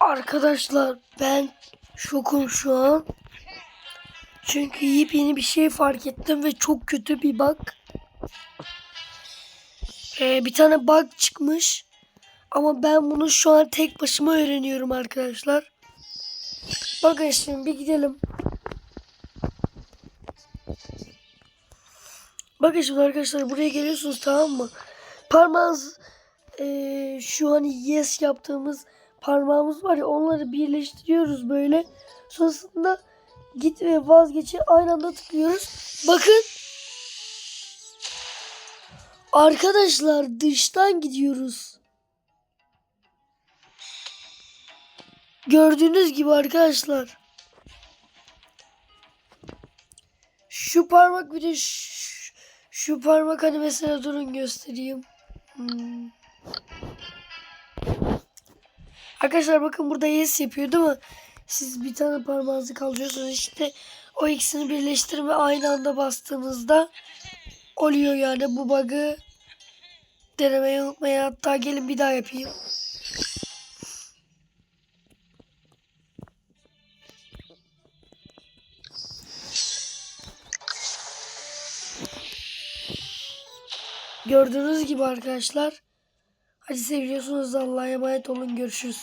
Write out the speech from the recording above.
Arkadaşlar ben şokum şu an. Çünkü yepyeni bir şey fark ettim ve çok kötü bir bug. Ee, bir tane bug çıkmış. Ama ben bunu şu an tek başıma öğreniyorum arkadaşlar. Bakın şimdi bir gidelim. Bakın şimdi arkadaşlar buraya geliyorsunuz tamam mı? Parmağınız eee, şu an yes yaptığımız parmağımız var ya onları birleştiriyoruz böyle. Sonrasında git ve vazgeçe aynı anda tıklıyoruz. Bakın. Arkadaşlar dıştan gidiyoruz. Gördüğünüz gibi arkadaşlar. Şu parmak bir de şu, şu parmak hani mesela durun göstereyim. Hmm. Arkadaşlar bakın burada yes yapıyor değil mi? Siz bir tane parmağınızı kaldırıyorsunuz işte o ikisini birleştirme aynı anda bastığınızda oluyor yani bu bug'ı denemeyi unutmayın hatta gelin bir daha yapayım. Gördüğünüz gibi arkadaşlar. Hadi seviyorsunuz Allah'a emanet olun görüşürüz.